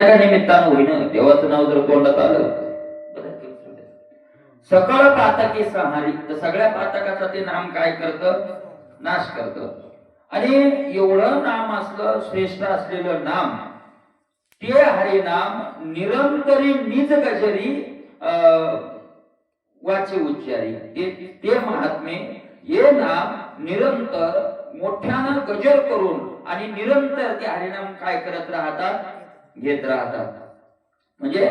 निमित्तानं होईन देवाचं नाव जर तोंडात आलं सकळ पातके संहारी. तर सगळ्या पातकाचा ते नाम काय करतं? नाश करतं. आणि एवढं नाम असलं श्रेष्ठ असलेलं नाम ते हरे नाम निरंतरी निज गजरी अं, वाचे उच्चारी. ते ते महात्मे हे नाम निरंतर मोठ्यानं गजर करून आणि निरंतर ते हरिनाम काय करत राहतात? घेत राहतात. म्हणजे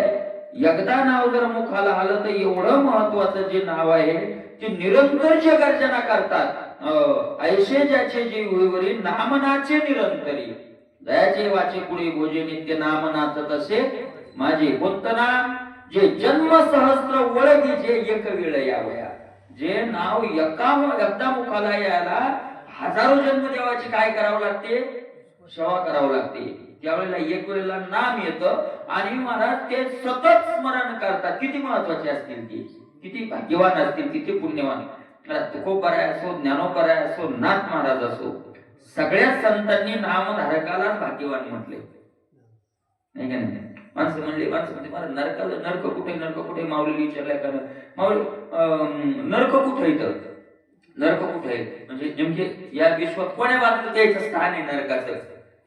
एकदा नाव जर मुखाला आलं तर एवढं महत्वाचं जे नाव आहे ते निरंतर जे गर्जना करतात. ऐसे ज्याचे जे होईवरी नामनाचे निरंतरी. दयाचे वाचे पुढे भोजे नित्य नामनाच तसे. माझे कोणतं जे जन्म सहस्त्र ओळखी जे एक वेळ यावया. जे नाव एका एकदा मुखाला यायला हजारो जन्म देवाची काय करावं लागते? सेवा करावं लागते. त्यावेळेला एक वेळेला नाम येतं आणि महाराज ते सतत स्मरण करतात. किती महत्त्वाचे असतील ते? किती भाग्यवान असतील? किती पुण्यवान? तुकोपराय असो ज्ञानोपराय असो नाथ महाराज असो सगळ्या संतांनी नामधारकाला भाग्यवान म्हटले. नाही का नाही? माणसं म्हणले माणसं म्हणते मला नरकाला नरक कुठे नरक कुठे? माऊली विचारल्या का माऊली अं, नरक कुठे इथं? नरक कुठे म्हणजे नेमके या विश्वात कोण्या बाजूला द्यायचं स्थान आहे नरकाचं?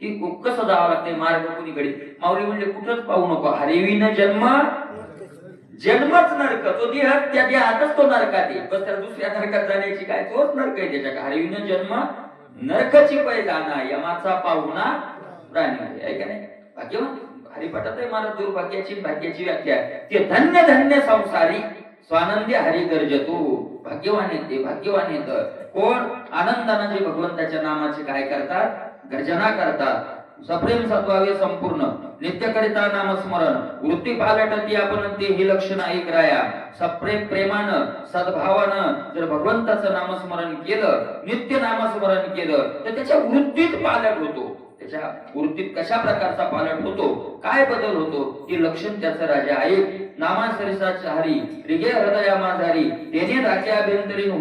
की कसं जावं लागते मार्ग कुणीकडे? माऊली म्हणजे कुठंच पाहू नको. हरिवीन जन्म जन्मच नरक. तो देह त्या देहातच तो नरकात येईल बस त्याला दुसऱ्या नरकात जाण्याची काय? तोच नरक आहे त्याच्या हरिवीन जन्म नरकाची पैदाना यमाचा पाहुणा प्राणी आहे. ऐका का नाही? भाग्यवान. हरिपटात आहे मला दुर्भाग्याची भाग्याची व्याख्या आहे. ते धन्य धन्य संसारी. स्वानंदी हरी गरजतो. भाग्यवान येते भाग्यवान येत. कोण? आनंदाने जे भगवंताच्या नामाचे काय करतात? गर्जना करतात. सप्रेम सत्वावे संपूर्ण. नित्य करिता नामस्मरण. वृत्ती पालटती आपण ते ही लक्षण ऐक राया सप्रेम प्रेमानं सद्भावानं जर भगवंताचं नामस्मरण केलं नित्य नामस्मरण केलं तर त्याच्या वृत्तीत पालट होतो. त्याच्या वृत्तीत कशा प्रकारचा पालट होतो? काय बदल होतो? हे लक्षण त्याचं राजा ऐक नामासरिसाच्या हरी रिगे हृदया माझारी तेने राजा अभ्यंतरीण हो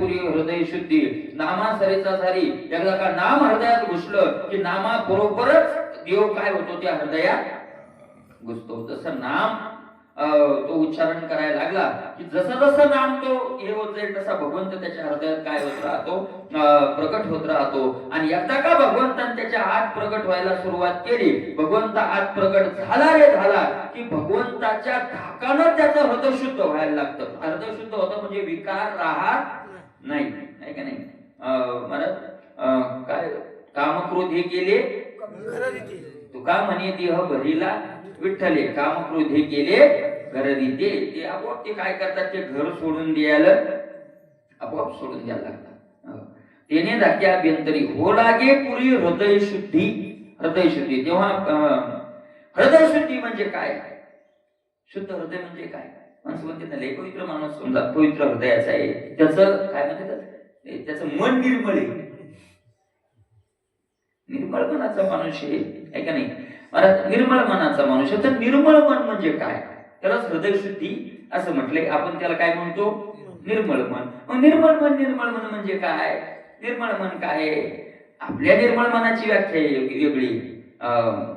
पुरी हृदय शुद्धी. नामासरीचा झारी एकदा का नाम हृदयात घुसलं की नामा बरोबरच देव काय होतो त्या हृदयात? घुसतो. जसं नाम तो उच्चारण करायला लागला की जसं जसं नाम तो हे होत जाईल तसा भगवंत त्याच्या हृदयात काय होत राहतो? प्रकट होत राहतो. आणि एकदा का भगवंताने त्याच्या आत प्रकट व्हायला सुरुवात केली भगवंत आत प्रकट झाला रे झाला की भगवंताच्या धाकानं त्याचं हृदय शुद्ध व्हायला लागतं. हृदय शुद्ध होतं म्हणजे विकार राहत नाही आहे का नाही? महाराज काय कामक्रोध हे केले? तुका म्हणे देह भरीला विठ्ठले कामक्रोध हे केले घर ते ते आपोआप ते काय करतात? ते घर सोडून द्यायला आपोआप सोडून द्यायला लागतात. त्याने तेने धाक्या अभ्यंतरी हो लागे पुरी हृदय शुद्धी. हृदय शुद्धी. तेव्हा हृदय शुद्धी म्हणजे काय? शुद्ध हृदय म्हणजे काय? माणसं म्हणते ना लय पवित्र माणूस समजा पवित्र हृदयाचा आहे. त्याचं काय म्हणते त्याचं? मन निर्मळ आहे. निर्मळ मनाचा माणूस आहे. का नाही. महाराज निर्मळ मनाचा माणूस तर निर्मळ मन म्हणजे काय? त्याला हृदय शुद्धी असं म्हटलंय. आपण त्याला काय म्हणतो? निर्मळ मन. मग निर्मळ मन निर्मळ मन म्हणजे काय? निर्मळ मन काय आहे? आपल्या निर्मळ मनाची व्याख्या वेगळी अं,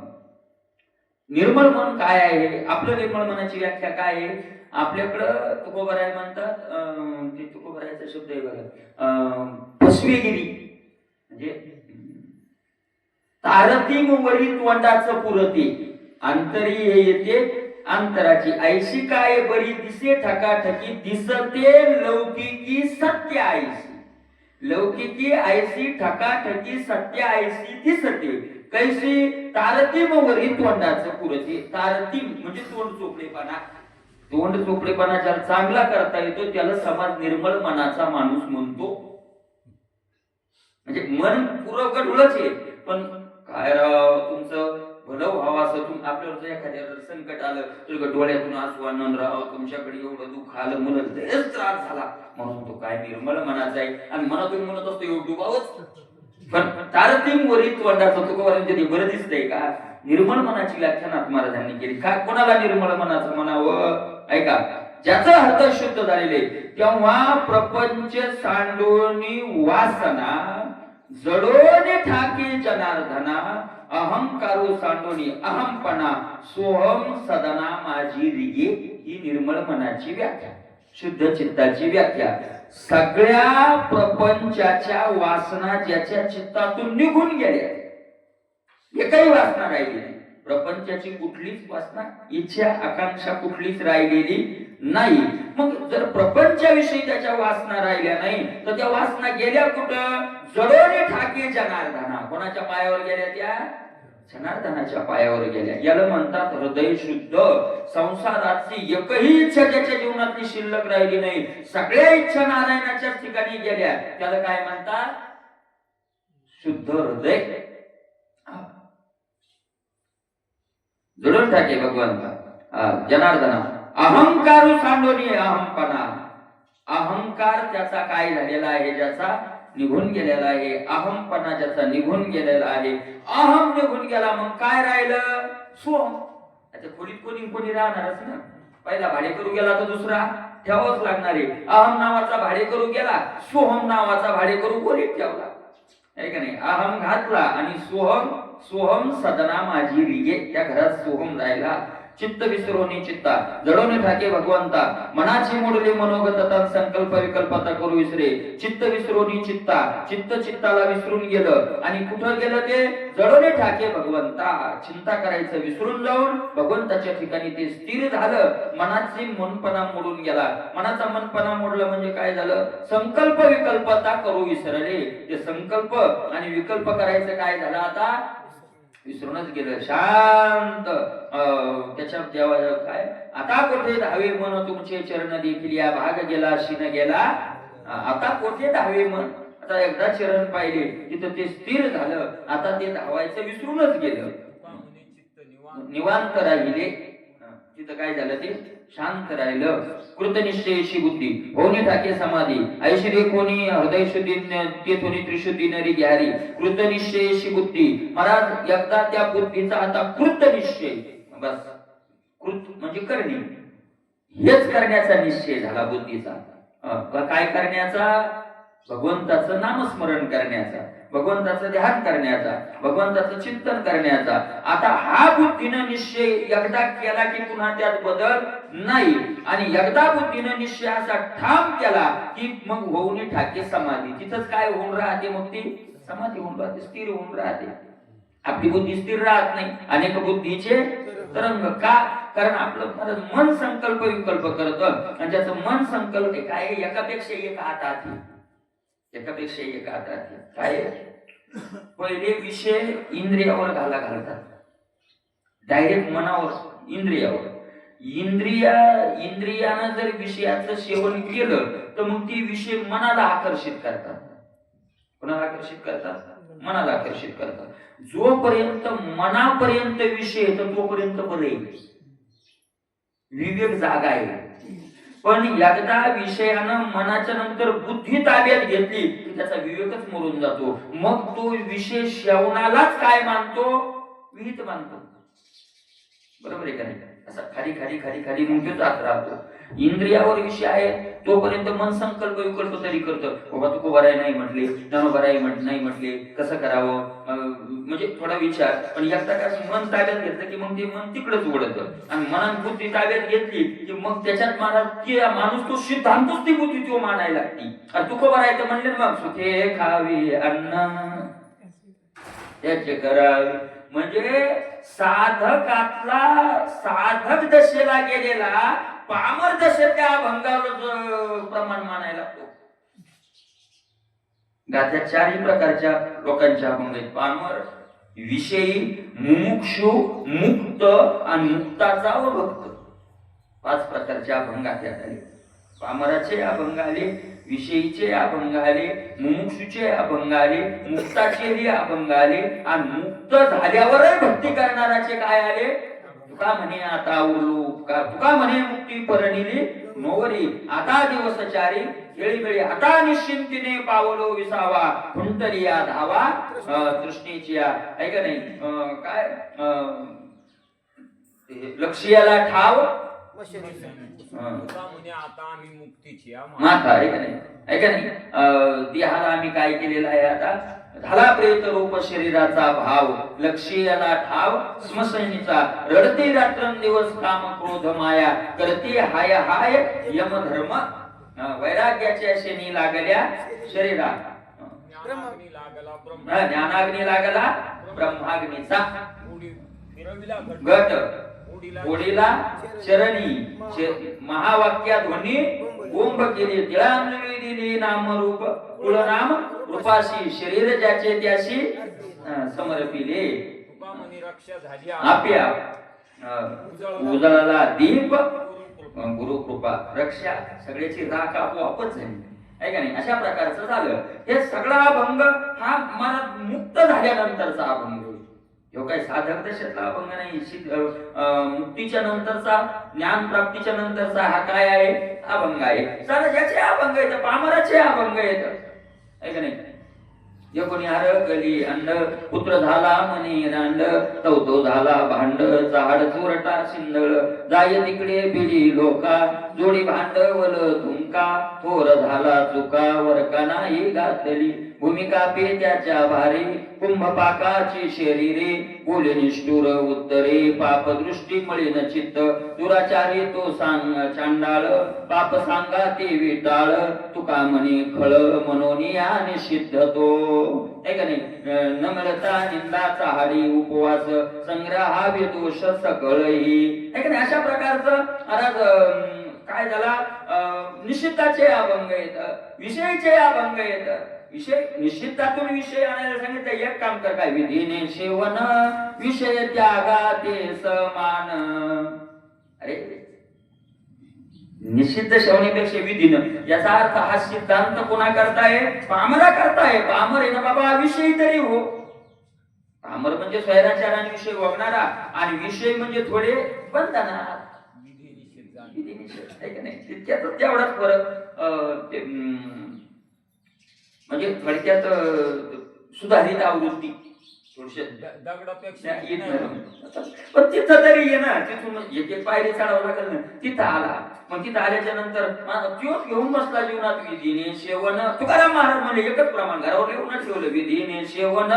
निर्मळ मन काय आहे? आपलं निर्मळ मनाची व्याख्या काय आहे? आपल्याकडं तुकोबराय म्हणतात अं, ते तुकोबरायचा शब्द आहे बघा. अं, फसवेगिरी म्हणजे तारती मुंबई तोंडाचं पुरती. अंतरी हे येते अंतराची ऐशी काय बरी दिसे ठकाठकी दिसते लौकिकी सत्य आयशी लौकिकी ऐशी ठकाठकी सत्य ऐशी दिसते. कैसी तारतीम वरी तोंडाचं पुरती. तारतीम म्हणजे तोंड चोपडेपणा. तोंड चोपडेपणा ज्याला चांगला करता येतो त्याला समाज निर्मळ मनाचा माणूस म्हणतो. म्हणजे मन पुरवकडूलच आहे. पण काय राव तुमचं भलं व्हावं असं तुम आपल्यावर जर एखाद्यावर संकट आलं तुझ्या डोळ्यातून आसू आनंद राहावं तुमच्याकडे एवढं दुःख आलं मुलं लयच त्रास झाला. म्हणून तो काय निर्मळ मनाचा आहे आणि मनातून म्हणत असतो एवढं डुबावच पण तारतीम वरी तोंडाचं तुकोबारांच्या बरं दिसतंय का? निर्मळ मनाची व्याख्यानात महाराजांनी केली. का कोणाला निर्मळ मनाचं म्हणावं? ऐका ज्याचं हृदय शुद्ध झालेले तेव्हा प्रपंच सांडोनी वासना जडोने ठाके जनार्दना अहंकारू सांडोनी अहमपणा सोहम सदना माझी रिगे ही निर्मळ मनाची व्याख्या शुद्ध चित्ताची व्याख्या. सगळ्या प्रपंचाच्या वासना ज्याच्या चित्तातून निघून गेल्या. एकही वासना राहिली नाही. प्रपंचाची कुठलीच वासना इच्छा आकांक्षा कुठलीच राहिलेली नाही. मग जर प्रपंचाविषयी त्याच्या वासना राहिल्या नाही तर त्या वासना गेल्या कुठं? जडोने ठाके जनार्दना. कोणाच्या पायावर गेल्या त्या? जनार्दनाच्या पायावर गेल्या. याला म्हणतात हृदय शुद्ध. संसाराची एकही इच्छा त्याच्या जीवनातली शिल्लक राहिली नाही. सगळ्या इच्छा नारायणाच्या ठिकाणी गेल्या. त्याला काय म्हणतात? शुद्ध हृदय. हा. जुळून टाके भगवंत जनार्दना. अहंकार सांडोनी अहमपणा अहंकार त्याचा काय झालेला आहे ज्याचा निघून गेलेला आहे? अहमपणा ज्याचा निघून गेलेला आहे. अहम निघून गेला मग काय राहिलं? सोहम आता खोलीत कोणी कोणी राहणारच ना? पहिला भाडे करू गेला तर दुसरा? ठेवाच लागणार आहे. अहम नावाचा भाडे करू गेला सोहम नावाचा भाडे करू कोणी ठेवला. आहे का नाही? अहम घातला आणि सोहम सोहम सदना माझी रिगे. त्या घरात सोहम राहिला. चित्त विसरोनी चित्ता जडोने ठाके भगवंता. मनाची मोडले मनोगत संकल्प विकल्पता करू विसरे. चित्त विसरोनी चित्ता चित्त चित्ताला विसरून गेलं. आणि कुठं गेलं ते? जडोने ठाके भगवंता. चिंता करायचं विसरून जाऊन भगवंताच्या ठिकाणी ते स्थिर झालं. मनाची मनपणा मोडून गेला. मनाचा मनपणा मोडलं म्हणजे काय झालं? संकल्प विकल्पता करू विसरले. ते संकल्प आणि विकल्प करायचं काय झालं आता? विसरूनच गेलं. शांत. त्याच्या देवा काय? आता कोठे धावे मन तुमचे चरण देखील या भाग गेला शिन गेला? आता कोठे धावे मन? आता एकदा चरण पाहिले तिथं ते स्थिर झालं. आता ते धावायचं विसरूनच गेलं. निवांत राहिले. तिथं काय झालं ते? शांत राहिलं. कृतनिश्चयशी बुद्धी. होनी ठाके समाधी. ऐश्वर्य कोणी? हृदय शुद्धी त्रिशुद्धी नरी घ्यारी कृतनिश्चयशी बुद्धी. महाराज एकदा त्या बुद्धीचा आता कृतनिश्चय. बस. कृत म्हणजे करणे. हेच करण्याचा निश्चय झाला बुद्धीचा. काय करण्याचा? भगवंताचं नामस्मरण करण्याचा. भगवंताचं ध्यान करण्याचा भगवंताचं चिंतन करण्याचा. आता हा बुद्धीनं निश्चय एकदा केला की पुन्हा त्यात बदल नाही. आणि एकदा बुद्धीनं निश्चय असा ठाम केला की मग होऊन ठाके समाधी. तिथंच काय होऊन राहते मग ती समाधी होऊन राहते स्थिर होऊन राहते. आपली बुद्धी स्थिर राहत नाही. अनेक बुद्धीचे तरंग का? कारण आपलं मन संकल्प विकल्प करत. आणि ज्याचं मन संकल्प काय आहे? एकापेक्षा एक हातात आधी त्याच्यापेक्षा एक हातात आहे. काय पहिले विषय इंद्रियावर घाला घालतात. डायरेक्ट मनावर इंद्रियावर. इंद्रिया इंद्रियानं जर विषयाचं सेवन केलं तर मग ती विषय मनाला आकर्षित करतात. कोणाला आकर्षित करतात? मनाला आकर्षित करतात. जोपर्यंत मनापर्यंत विषय तर तोपर्यंत बरे विवेक जागा आहे. पण एकदा विषयानं मनाच्या नंतर बुद्धी ताब्यात घेतली की त्याचा विवेकच मरून जातो. मग तो विषय श्रवणालाच काय मानतो? विहित मानतो. बरोबर आहे का नाही? असा खाली खाली खाली खाली मग तो जात राहतो. इंद्रियावर विषय आहे तोपर्यंत मन संकल्प विकल्प तरी करतो. बाबा तू बराय नाही म्हटले ज्ञानो बराय म्हट नाही म्हटले कसं करावं? म्हणजे थोडा विचार. पण एकदा का मन ताब्यात घेतलं की मग ते मन तिकडच उघडत आणि मनात बुद्धी ताब्यात घेतली की मग त्याच्यात मला की माणूस तो सिद्धांतच ती बुद्धी तो मानायला लागती. आणि तू खबर आहे तर म्हणले मग सुखे खावी अन्न. त्याचे करावे. म्हणजे साधकातला साधक दशेला गेलेला पामर दशेच्या अभंगावर प्रमाण मानायला लागतो. गात्या चारही प्रकारच्या लोकांच्या अभंग आहेत. पामर विषयी मुमुक्षु मुक्त आणि मुक्ताचा व भक्त पाच प्रकारच्या अभंग गाथ्यात आले. पामराचे अभंग आले. विषयीचे अभंग आले मुमुक्षुचे अभंग आले मुक्ताचे अभंग आले आणि मुक्त झाल्यावरही भक्ती करणाराचे काय आले? तुका म्हणे आता उरलो उपकार तुका म्हणे मुक्ती परणिली नोवरी आता दिवसचारी वेळीवेळी आता निश्चिंतीने पावलो विसावा खुंटरिया धावा अं, तृष्णेच्या आहे का नाही? अं, काय? अं, लक्ष्याला ठाव माथा आहे का नाही. आहे का नाही देहाला आम्ही काय केलेलं आहे आता? झाला प्रेत रूप शरीराचा भाव लक्ष्याला ठाव स्मशनीचा रडते रात्रंदिवस काम क्रोध माया करते हाय हाय यम धर्म वैराग्याच्या शेनी लागल्या शरीरा ज्ञानाग्नी लागला ब्रह्म. अं, ज्ञानाग्नी लागला ब्रह्माग्नीचा. घट. गट ओढीला चरणी. महावाक्या ध्वनी गोंब केली. तिळांजली दिली नामरूप. कुळनाम रूपाशी शरीर ज्याचे त्याशी समर्पिले. आपल्या उजळला दीप. अं, गुरुकृपा रक्षा सगळ्याची राख आपोआपच झाली. आहे का नाही? अशा प्रकारचं झालं. हे सगळा अभंग हा मनात मुक्त झाल्यानंतरचा अभंग होय. काय काही साधक दशेतला अभंग नाही. मुक्तीच्या नंतरचा ज्ञान प्राप्तीच्या नंतरचा हा काय आहे? अभंग आहे. साधं ज्याचे अभंग येत पामराचे अभंग येत ऐक नाही? जे कोणी गली अंड पुत्र झाला मनी रांड तो तो झाला भांड झाड चोरटा शिंदळ जाय तिकडे बिडी लोका जोडी भांडवल तुमका थोर झाला चुका वरका नाही घातली भूमिका पे त्याच्या भारी कुंभपाकाची शरीरे बोले निष्ठुर उत्तरे पाप दृष्टी मळीन चित्त. दुराचारी तो सांग चांडाळ पाप सांगा ते विटाळ. तुका म्हणे खळ मनोनिया निषिद्ध तो. ऐका नाही? नम्रता निंदाचा हाडी उपवास संग्रहा दोष सकळही आहे नाही? अशा प्रकारचं महाराज काय झाला? अं, निषिद्धाचे अभंग येत विषयीचे अभंग येत विषय निश्चितातून विषय आणायला सांगितलं एक काम कर काय विधीने सेवन विषय त्यागा ते समान. अरे निषिद्ध श्रवणीपेक्षा विधीनं याचा अर्थ हा सिद्धांत कोणा करताय पामरा करताय पामर आहे ना बाबा विषयी तरी हो. पामर म्हणजे स्वैराचारांविषयी वगणारा आणि विषय म्हणजे थोडे नाही? तितक्यात तेवढाच फरक म्हणजे थोडक्यात सुधारित आवृत्ती. पण तिथं तरी ये ना तिथून एक एक पायरी चढावं लागेल ना. तिथं आला. मग तिथं आल्याच्यानंतर त्योच घेऊन बसला जीवनात विधीने सेवन. तुकाराम महाराज म्हणजे एकच प्रमाण घरावर लिहून ठेवलं. विधीने सेवन.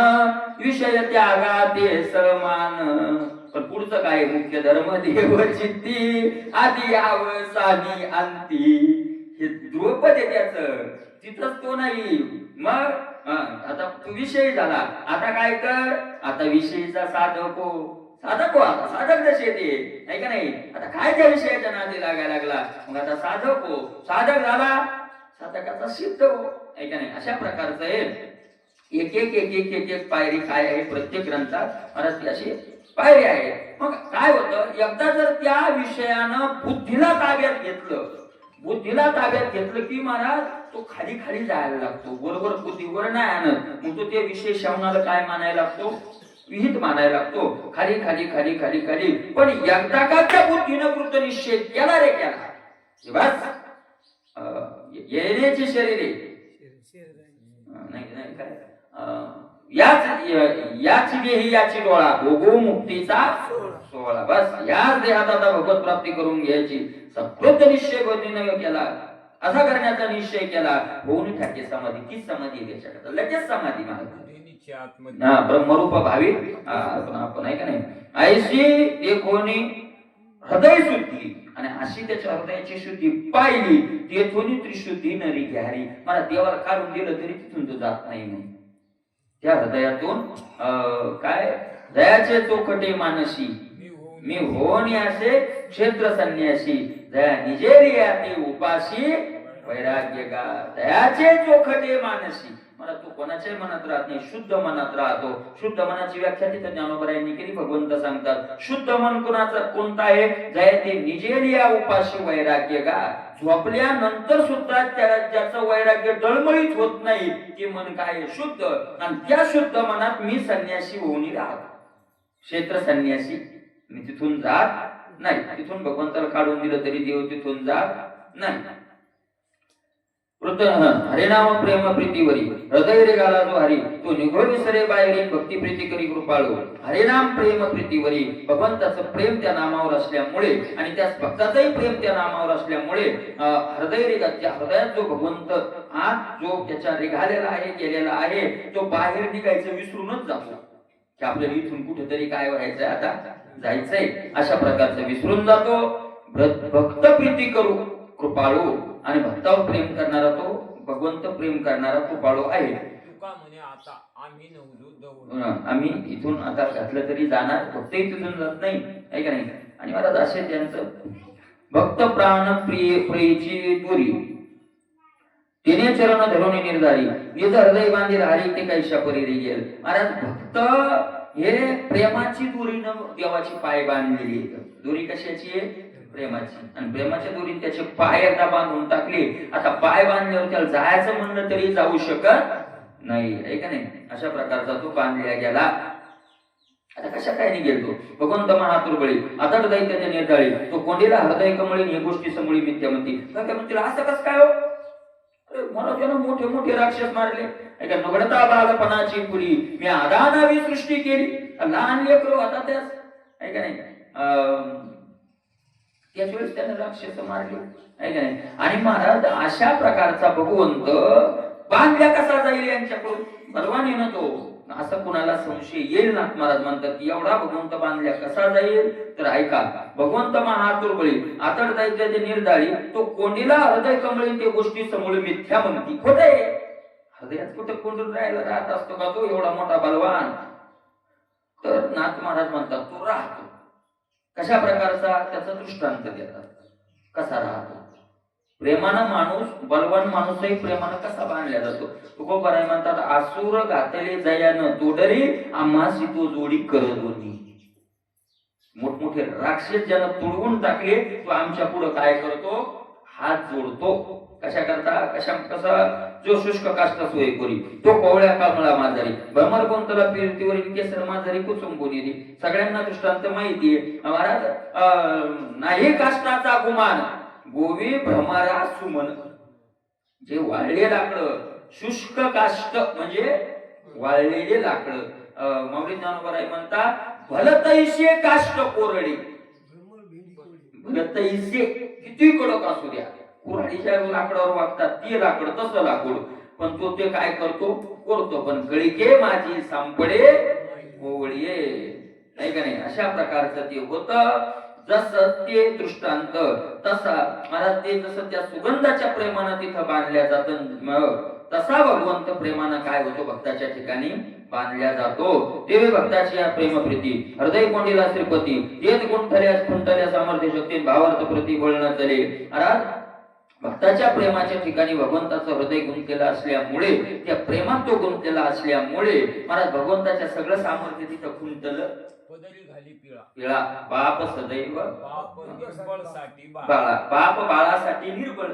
विषय त्यागा ते समान पण पुढचं काय? मुख्य धर्म देव चित्ती. आधी अवसानी अंती. हे आहे त्याच तिथंच तो नाही. मग आता तू विषयी झाला. आता काय कर? आता विषयीचा साधको हो. साधक हो आता. साधक जसे येते नाही का नाही? आता काय त्या विषयाच्या नादी लागायला लागला? मग आता साधक हो. साधक झाला. साधकाचा सिद्ध हो. नाही का नाही? अशा प्रकारचं आहे एक एक एक एक एक एक पायरी काय आहे? प्रत्येक ग्रंथात महाराज ती अशी पायरी आहे. मग काय होतं? एकदा जर त्या विषयानं बुद्धीला ताब्यात घेतलं बुद्धीला ताब्यात घेतलं की महाराज तो खाली खाली जायला लागतो. बरोबर बुद्धीवर नाही आणत. मग तो ते विषय श्रवणाला काय मानायला लागतो? विहित मानायला लागतो. खाली खाली खाली खाली खाली. पण एकदा का त्या बुद्धीनं कृत निश्चय केला रे केला? बस. अं, येण्याची शरीरे नाही नाही काय? अं, याच देही याची डोळा. भोगो मुक्तीचा सोहळा. बस. याच देहात आता भगवत प्राप्ती करून घ्यायची. सत्रोत निश्चय बुद्धीनं केला. असा करण्याचा निश्चय केला. होऊन ठाके समाधी तीच समाधी त्याच्याकडे लगेच समाधी. ना ब्रह्मरूप भावी. आपण आहे का नाही? ऐशी ते कोणी हृदय शुद्धी. आणि अशी त्याच्या हृदयाची शुद्धी पाहिली तेथून त्रिशुद्धी नरी घ्यारी. मला देवाला काढून दिलं तरी तिथून तो जात नाही म्हणून. त्या हृदयातून अं, काय? दयाचे चोखटे मानसी. मी होऊन मी होणी असे क्षेत्र संन्यासी. दया निजेरिया ते उपाशी वैराग्य का दयाचे चोखटे मानसी. मला तो कोणाच्याही मनात राहत नाही शुद्ध मनात राहतो. शुद्ध मनाची व्याख्या तिथं ज्ञानोबरायांनी केली भगवंत सांगतात. शुद्ध मन कोणाचं? कोणतं आहे? जय ते निजेरिया उपाशी वैराग्य गा झोपल्यानंतर सुद्धा त्या ज्याचं वैराग्य डळमळीत होत नाही. ते मन काय आहे? शुद्ध. आणि त्या शुद्ध मनात मी संन्यासी होऊन राहतो. क्षेत्र संन्यासी. मी तिथून जात नाही. तिथून भगवंताला काढून दिलं तरी देव तिथून जात नाही. हरिनाम प्रेम प्रीतीवरी हृदय रे गाला जो हरी तो निघो विसरे बाहेरी भक्ती प्रीती करी कृपाळू. हरिनाम प्रेम प्रीतीवरी भगवंताचं प्रेम त्या नामावर असल्यामुळे आणि त्या भक्ताचंही प्रेम त्या नामावर असल्यामुळे हृदय रेगा त्या हृदयात जो भगवंत आज जो त्याच्या रेघालेला आहे गेलेला आहे तो बाहेर निघायचं विसरूनच जातो. की आपल्याला इथून कुठेतरी काय व्हायचंय आता? जायचंय. अशा प्रकारचं विसरून जातो. भक्त भक्त प्रीती करू कृपाळू. आणि भक्तावर प्रेम करणारा तो भगवंत प्रेम करणारा कृपाळू आहे. तुका म्हणे आता आम्ही इथून आता घातलं तरी जाणार. भक्तही तिथून जात नाही. आहे का नाही? आणि मला असे त्यांचं भक्त प्राण प्रिय प्रियची दुरी. तिने चरण धरून निर्धारी. निज हृदय बांधील हरी ते कैशा परी महाराज भक्त हे प्रेमाची दुरीनं देवाची पाय बांधलेली दोरी कशाची आहे? प्रेमाची. आणि प्रेमाच्या दोरीने त्याचे पाय एकदा बांधून टाकले. आता पाय बांधल्यावर त्याला जायचं म्हणलं तरी जाऊ शकत नाही. आहे का नाही? अशा प्रकारचा तो बांधल्या गेला. आता कशा काय नाही गेलतो भगवंत महातुर्बळी आता दैत्याच्या निर्धाळी तो कोंडीला हृदय कमळी हे गोष्टी समोळी मिथ्यामती काय काय म्हणतील असं कसं काय हो? अरे त्यानं मोठे मोठे राक्षस मारले. नगडता बालपणाची पुरी. मी आदानावी सृष्टी केली. लहान लेकरो आता त्यास. ऐका नाही? अं, त्याच वेळेस त्याने राक्षस मारले. ऐका नाही? आणि महाराज अशा प्रकारचा भगवंत बांधल्या कसा जाईल यांच्याकडून? भगवान येणं तो. असं कुणाला संशय येईल नाथ महाराज म्हणतात की एवढा भगवंत बांधल्या कसा जाईल? तर ऐका भगवंत महातुर्बळी आतड दैत्याचे निर्धाळी तो कोणीला हृदय कमळी ते गोष्टी समोर मिथ्या म्हणती. खोटे हृदयात कुठे कोंडून राहायला राहत असतो का तो? एवढा मोठा बलवान. तर नाथ महाराज म्हणतात तो राहतो. कशा प्रकारचा? त्याचा दृष्टांत देतात. कसा राहतो? प्रेमानं माणूस बलवान माणूसही प्रेमानं कसा बांधला जातो? तुकोबाराय म्हणतात आसुर घातले जयानं तोडरी आम्हाशी तो जोडी करत होती. मोठमोठे राक्षस ज्यानं तुडवून टाकले तो आमच्या पुढे काय करतो? हात जोडतो. कशा करता कशा कसा? जो शुष्क काष्ट सोय करी. तो कोवळ्या कामळा माजारी. भ्रमर कोणतला फिरतीवरील केसर माजारी कुसुम कोणी सगळ्यांना दृष्टांत माहिती आहे महाराज अं, नाही काष्टाचा गुमान गोवी भ्रमारा सुमन. जे वाळले लाकडं शुष्क काष्ट म्हणजे वाळलेले लाकडं. अं, माऊली ज्ञानोबराय म्हणता भलतैसे काष्ट कोरडे. भलतैसे किती कडक असू द्या. कुऱ्हाडीच्या लाकडावर वागतात ती लाकड तसं लाकूड पण तो ते काय करतो? करतो. पण गळिके माझी सांपडे कोवळीये. नाही का नाही? अशा प्रकारचं ते होतं. जसं ते दृष्टांत तसा मला ते जसं त्या सुगंधाच्या प्रेमानं तिथं बांधल्या जात तसा भगवंत प्रेमानं काय होतो भक्ताच्या ठिकाणी? बांधल्या जातो. देवी भक्ताची या प्रेमप्रीती हृदय कोंडीला श्रीपती तेच गुंठल्यास खुंटल्या सामर्थ्य शक्ती भावार्थ प्रती बोलणं चले भक्ताच्या प्रेमाच्या ठिकाणी भगवंताचं हृदय गुंतलेलं असल्यामुळे त्या प्रेमात तो गुंतलेला असल्यामुळे महाराज भगवंताच्या सगळं सामर्थ्य तिथं खुंटलं पिळा. पिळा. बाप सदैव बाळा. बाप बाळासाठी निर्बळ.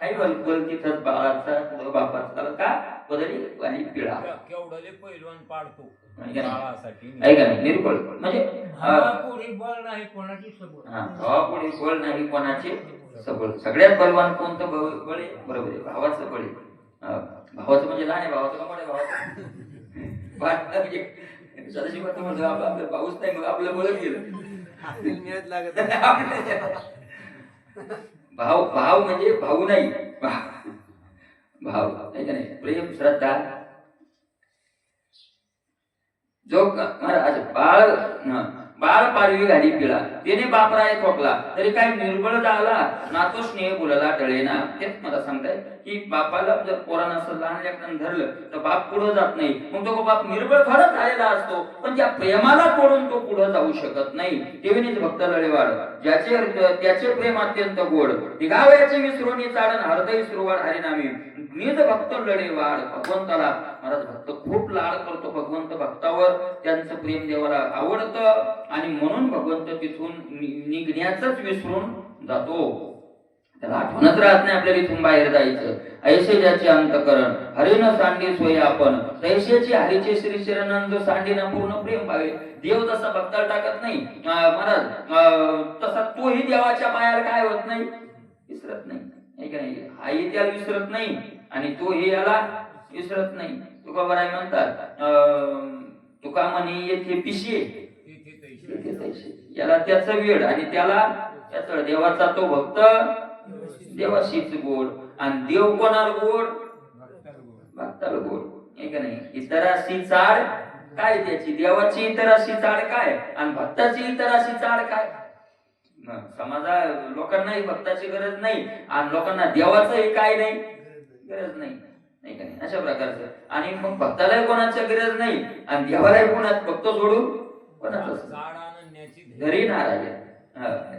काही बल तिथंच बाळाचा बापाचा का? बदली आणि पिळा. केवढले पैलवान पाडतो. आहे का नाही? निर्बळ. म्हणजे बळ नाही कोणाची सबळ. हा, भावापुढे बळ नाही कोणाचे सबळ. सगळ्यात बलवान कोणतं बळ? आहे बरोबर आहे भावाचं बळ. आहे भावाचं म्हणजे लहान आहे भावाचं का मोठ्या भावाचं म्हणजे सदाशिव आता म्हणतो आपलं आपलं भाऊच नाही मग आपलं बळ गेलं. मिळत लागत भाव भाव म्हणजे भाऊ नाही. भाव भाव नाही का नाही? प्रेम श्रद्धा. जो महाराज बाळ बाळ पाडवी घाली पिळा. त्याने बापराय ठोकला तरी काय निर्बळ झाला? ना तो स्नेह बोलला टळेना. तेच मला सांगताय. की बापाला जर पोरानं असं लहान लेकरानं धरलं तर बाप पुढे जात नाही. मग तो बाप निर्बळ खरंच आलेला असतो. पण त्या प्रेमाला तोडून तो पुढे जाऊ शकत नाही. तेवणीच भक्त लळेवाड ज्याचे त्याचे प्रेम अत्यंत गोड. गावयाचे विसरून चाळण हृदय सुरुवाड हरिनामी. निज भक्त लढेवाड भगवंताला. महाराज भक्त खूप लाड करतो भगवंत भक्तावर. त्यांचं प्रेम देवाला आवडतं. आणि म्हणून भगवंत तिथून नि- निघण्याचंच विसरून जातो. त्याला आठवणच राहत नाही आपल्याला इथून बाहेर जायचं. ऐसे ज्याचे अंतकरण हरिन सांडी सोय आपण. तैसेची हरीचे श्री शरणांद सांडीना पूर्ण प्रेम पावे. देव जसा भक्ताला टाकत नाही महाराज तसा तोही देवाच्या पायाला काय होत नाही? विसरत नाही. का नाही? आई त्याला विसरत नाही आणि तो हे याला विसरत नाही. तुकाबराय म्हणतात अं, तुका म्हणे येथे पिशे याला त्याचा वेळ आणि त्याला त्याचा देवाचा तो भक्त देवाशीच गोड. आणि देव कोणाला गोड? भक्ताला गोड. हे का नाही? इतराशी चाड काय त्याची? देवाची इतराशी चाड काय? आणि भक्ताची इतराशी चाड काय? न, समाजा लोकांनाही भक्ताची गरज नाही. आणि लोकांना देवाचंही काय नाही? गरज नाही. नाही का नाही? अशा प्रकारचं. आणि मग भक्तालाही कोणाची गरज नाही. आणि देवालाही कोणाच भक्त सोडून कोणाच घरी नाराज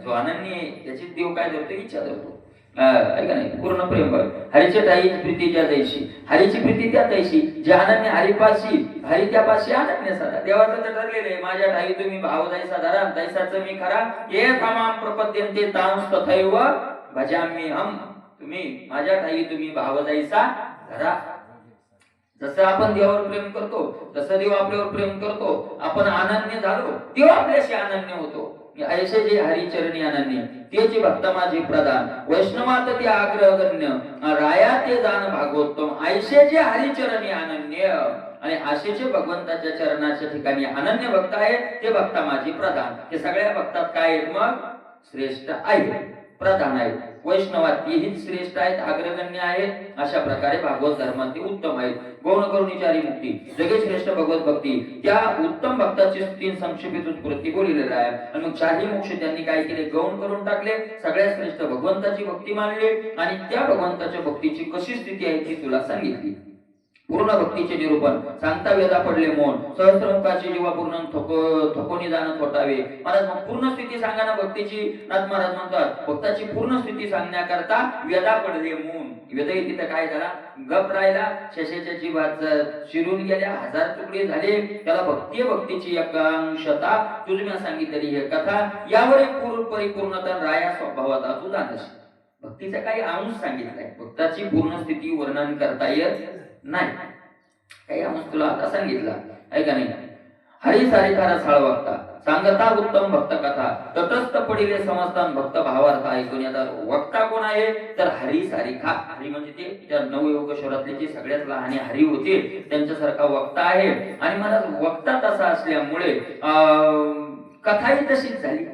जो आहे, त्याची देव काय धरतो? इच्छा धरतो. ऐका नाही? पूर्ण प्रेम बघ हरीच्या ताई प्रीती त्या दैशी हरीची प्रीती त्या तैशी जे अनन्य हरिपाशी हरी त्या पाशी अनन्य सदा देवाचं तर ठरलेलं आहे माझ्या ठाई तुम्ही भाव जायचा धरा तैसाचं मी खरा. ये थमाम प्रपद्यंते तांस तथैव भजामी हम. तुम्ही माझ्या ठाई तुम्ही भाव धरा जसं आपण देवावर प्रेम करतो तसं देव आपल्यावर प्रेम करतो. आपण अनन्य झालो देव आपल्याशी अनन्य होतो. ऐसे जे हरिचरणी अनन्य ते जे भक्त माझे प्रधान वैष्णवात ते आग्रहगण्य राया ते दान भागवतम ऐसे जे हरिचरणी अनन्य आणि असेचे भगवंताच्या चरणाच्या ठिकाणी अनन्य भक्त आहे ते भक्त माझे प्रधान. हे सगळ्या भक्तात काय आहेत मग? श्रेष्ठ आहे प्रधान आहे वैष्णवात तेही श्रेष्ठ आहेत अग्रगण्य आहेत. अशा प्रकारे भागवत धर्मात उत्तम आहेत. गौण करुणीचारी मुक्ती जगे श्रेष्ठ भगवत भक्ती. त्या उत्तम भक्ताची तीन संक्षेपित उत्पत्ती बोललेला आहे आणि मग चारही मोक्ष त्यांनी काय केले? गौण करून टाकले. सगळ्यात श्रेष्ठ भगवंताची भक्ती मानली. आणि त्या भगवंताच्या भक्तीची कशी स्थिती आहे ती तुला सांगितली. पूर्ण भक्तीचे निरूपण. सांगता वेदा पडले मोन सहस्रमुखाची जीवा पूर्ण थोको थोकोनी जाणं थोटावे महाराज मग पूर्ण स्थिती सांगा ना भक्तीची. नाथ महाराज म्हणतात भक्ताची पूर्ण स्थिती सांगण्याकरता वेदा पडले मोन वेद तिथं काय झाला? गप राहिला. शशेच्या जीवात शिरून गेल्या हजार तुकडे झाले. त्याला भक्ती भक्तीची एकांशता. तुझ्या सांगितलेली ही कथा. यावर एक पूर्ण परिपूर्णता राया स्वभावात असू जाणशी भक्तीचा काही अंश सांगितलाय. भक्ताची पूर्ण स्थिती वर्णन करता येत नाही. काही अंश तुला आता सांगितला. आहे का नाही? हरी सारी साळ वक्ता सांगता उत्तम भक्त कथा. तटस्थ पडिले समजतान भक्त भावार्थ ऐकून आता वक्ता कोण आहे? तर हरी सारिखा हरी म्हणजे ते त्या नवयोगेश्वरातले जे सगळ्यात लहान हरी होते त्यांच्यासारखा वक्ता आहे. आणि मला वक्ता तसा असल्यामुळे अं, कथाही तशीच झाली.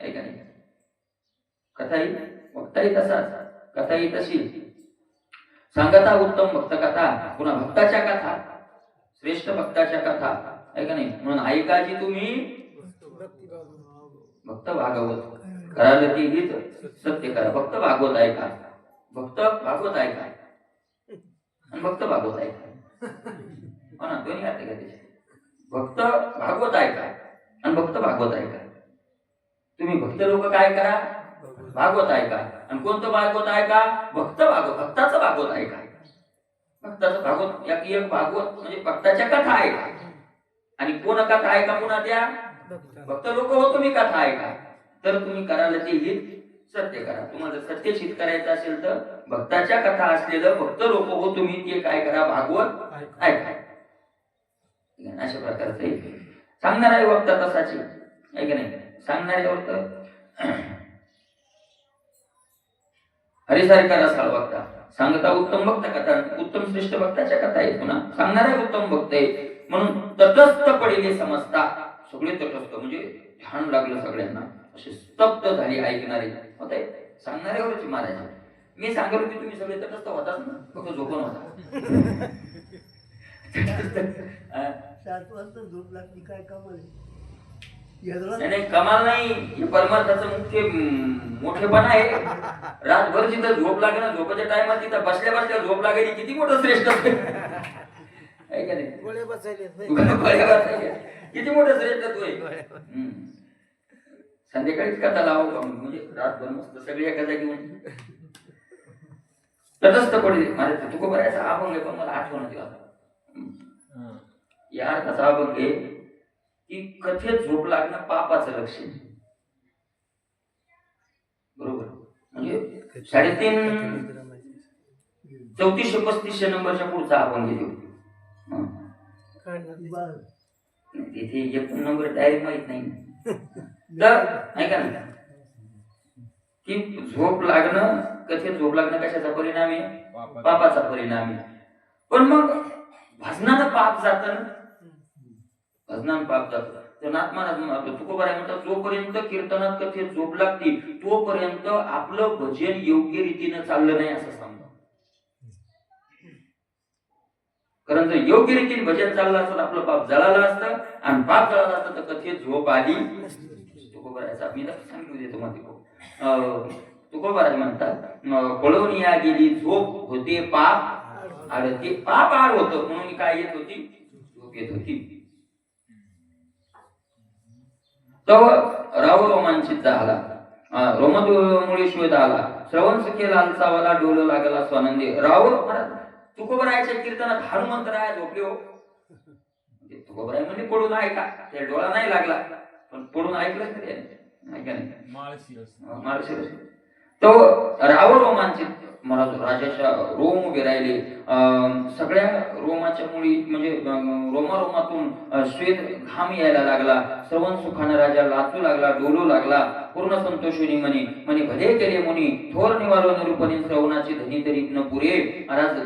आहे का नाही? कथाही वक्ताही तसाच. कथाही तशी. सांगता उत्तम भक्त कथा पुन्हा भक्ताच्या कथा श्रेष्ठ भक्ताच्या कथा आहे का नाही? म्हणून ऐकाची तुम्ही भक्त भागवत. कराल ती हीच सत्य करा. भक्त भागवत ऐका. भक्त भागवत ऐका. आणि भक्त भागवत ऐका. हो ना? दोन्ही अर्थ का त्याचे भक्त भागवत ऐका आणि भक्त भागवत ऐका. तुम्ही भक्त लोक काय करा? भागवत ऐका आणि कोणतं भागवत ऐका भक्त भागवत भक्ताचं भागवत ऐका भक्ताचं भागवत एक एक भागवत म्हणजे भक्ताच्या कथा ऐका आणि कोण कथा ऐका पुन्हा त्या? भक्त लोक हो तुम्ही कथा ऐका तर तुम्ही कराल ते हित सत्य करा. तुम्हाला जर सत्य हित करायचं असेल तर भक्ताच्या कथा असलेलं भक्त लोक हो तुम्ही ते काय करा? भागवत ऐका अशा प्रकारचे सांगणार आहे वक्ता तसाची आहे. की नाही? आहे वक्त हरिसारिका रसाळ वक्ता सांगता उत्तम भक्त कथा उत्तम श्रेष्ठ भक्ताच्या कथा आहेत पुन्हा. सांगणारे उत्तम भक्त आहे म्हणून तटस्थ पडिले समजता. सगळे तटस्थ म्हणजे ध्यान लागलं सगळ्यांना. असे स्तब्ध झाली ऐकणारे. होत आहे सांगणाऱ्यावरच महाराज मी सांगलो की तुम्ही सगळे तटस्थ होताच ना. फक्त झोपून होता. सात वाजता झोप लागली काय कामाला नाही नाही, कमाल नाही. हे परमार्थाचं मुख्य हम्म, मोठेपणा आहे. रातभर जिथं झोप लागे ना झोपाच्या टायमात तिथं बसल्या बसल्या झोप लागेल. किती मोठं श्रेष्ठ आहे. का नाही? गोळे बसायले. किती मोठं श्रेष्ठत्व आहे. हम्म. संध्याकाळीच कथा लावा म्हणजे रातभर मस्त सगळी एका जागी होऊन. तटस्थ पडले माझ्या तुको बऱ्याचा अभंग आहे पण मला आठवण होती आता. हम्म. या अर्थाचा अभंग आहे. की कथेत झोप लागणं पापाचं लक्षण बरोबर? म्हणजे साडेतीन चौतीसशे पस्तीसशे नंबरच्या पुढचा अभंग घेतो तिथे एक नंबर डायरेक्ट माहीत नाही. तर ऐका ना. की झोप लागणं कथे झोप लागणं कशाचा परिणाम आहे? पापाचा. पापाचा परिणाम आहे. पण मग भजनानं पाप जात अज्ञान पाप जात. तर आहे म्हणतात जोपर्यंत कीर्तनात कथेत झोप लागती तोपर्यंत आपलं भजन योग्य रीतीनं चाललं नाही असं समजा कारण जर योग्य रीतीने भजन चाललं असतं आपलं पाप जळालं असतं. आणि पाप जळालं असतं तर कथेत झोप आली तुकोबारायचा मी तर सांगितलं देतो मध्ये तुकोबाराय म्हणतात अं, या गेली झोप होते पाप. आडते पाप आड होतं म्हणून काय येत होती? झोप येत होती. तव राव रोमांचित झाला. रोममुळे शोध आला श्रवण सुखे लालचावाला डोल लागला स्वानंदी. राव तुकोबरायच्या कीर्तनात हनुमंतराय झोपले हो. म्हणजे तुकोबराय म्हणजे पडून ऐका. त्या डोळा नाही लागला. पण पडून ऐकलं तरी ऐका नाही माळशिरस तो राव रोमांचित. महाराज राजाच्या रोम उभे राहिले. सगळ्या रोमाच्या मुळी म्हणजे रोमारोमातून श्वेत घाम यायला लागला. श्रवण सुखान राजा लाचू लागला डोलू लागला. पूर्ण संतोषुनी म्हणे म्हणे भले केले मुनी थोर निवारो निरूपणी श्रवणाचे धनी तरी न पुरे. महाराज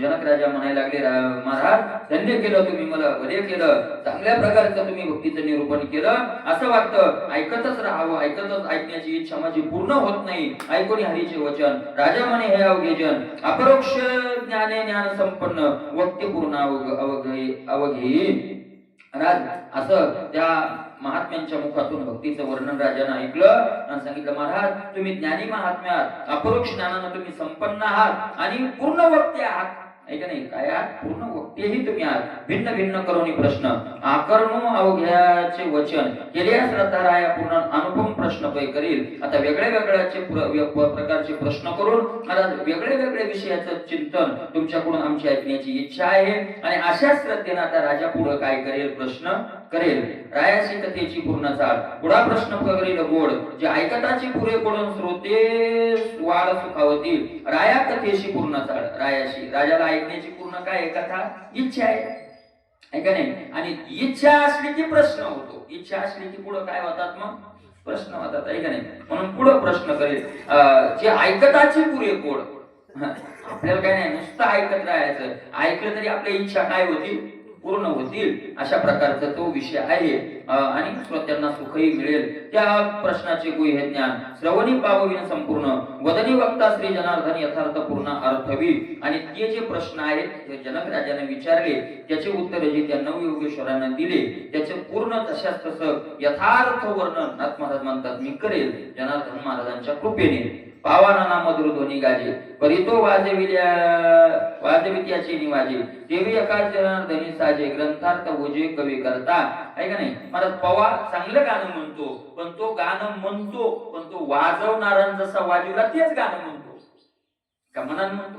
जनक राजा म्हणायला लागले महाराज धन्य केलं तुम्ही मला भले केलं. चांगल्या प्रकारचं तुम्ही भक्तीचं निरूपण केलं. असं वाटतं ऐकतच राहावं ऐकतच ऐकण्याची इच्छा माझी पूर्ण होत नाही. ऐकून हरीचे वचन. राजा म्हणे हे अवघे जन अपरोक्ष ज्ञान ज्ञान संपन्न वक्ते पूर्ण अवघ अवघे अवघे. राज असं त्या महात्म्यांच्या मुखातून भक्तीचं वर्णन राजानं ऐकलं. आणि सांगितलं महाराज तुम्ही ज्ञानी महात्म्या आहात अपरोक्ष ज्ञानानं तुम्ही संपन्न आहात आणि पूर्ण वक्ते आहात. ऐका नाही? काय पूर्ण वक्तेही तुम्ही आहात. भिन्न भिन्न करून प्रश्न. आकर्णू अवघ्याचे वचन. केल्या श्रद्धा राया पूर्ण अनुपम प्रश्न पै करील. आता वेगळ्या वेगळ्याचे प्रकारचे प्रश्न करून आता वेगळे वेगळे विषयाचं चिंतन तुमच्याकडून आमची ऐकण्याची इच्छा आहे. आणि अशा श्रद्धेनं आता राजा पुढे काय करेल प्रश्न? करेल. रायाची कथेची पूर्ण चाल. पुढा प्रश्न करेल गोड. जे ऐकताची पुरे कोण श्रोते वाढ सुखावती राया कथेशी पूर्ण चाल. रायाशी. राजाला ऐकण्याची पूर्ण काय कथा? इच्छा आहे. ऐका नाही? आणि इच्छा असली की प्रश्न होतो. इच्छा असली की पुढे काय होतात मग? प्रश्न होतात. ऐका नाही? म्हणून पुढे प्रश्न करेल. जे ऐकताची पुरे कोड आपल्याला काय नाही? नुसतं ऐकत राहायचं. ऐकलं तरी आपल्या इच्छा काय होती पूर्ण होतील अशा प्रकारचा तो विषय आहे. आणि श्रोत्यांना सुखही मिळेल. त्या प्रश्नाचे गुह्य ज्ञान श्रवणी पावविन संपूर्ण. वदनी वक्ता श्री जनार्दन यथार्थ पूर्ण अर्थवी. आणि ते जे प्रश्न आहेत ते जनक राजाने विचारले. त्याचे उत्तर जे त्या नवयोगेश्वरानं दिले. त्याचे पूर्ण तशाच तसं यथार्थ वर्णन नाथ महाराज म्हणतात मी करेल. जनार्दन महाराजांच्या कृपेने. पावाना नाम ध्वनी गाजे. परितो वाजविल्या वाजवित्याचे निवाजे. देवी एकाच जनार्दनी साजे. ग्रंथार्थ ओजे कवी करता. आहे का नाही? महाराज पवा चांगलं गाणं म्हणतो पण तो गाणं म्हणतो पण तो वाजवणारा जसा वाजवला तेच गाणं म्हणतो. का मनात म्हणतो?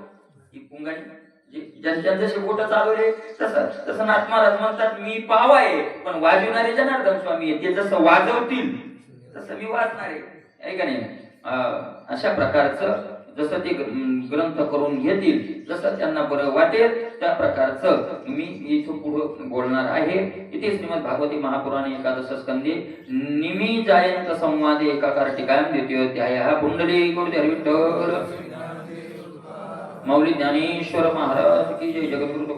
ही पुंगाणी ज्यांच्या जसे बोट चालवले तसं तसं नाथ महाराज म्हणतात मी पाव आहे पण वाजवणारे जनार्दन स्वामी आहे ते जसं वाजवतील तसं मी वाजणार आहे. का नाही अशा प्रकारचं जसं ते ग्रंथ करून घेतील जसं त्यांना बरं वाटेल त्या प्रकारचं मी इथं पुढे बोलणार आहे. इथे श्रीमद भागवती महापुराणे एकादश स्कंदे निमी जायंत संवादे एकाकार ठिकाण द्वितीय अध्याय हा पुंडली गुरुदेव विठ्ठल ज्ञानेश्वर महाराज की जय जगद्गुरु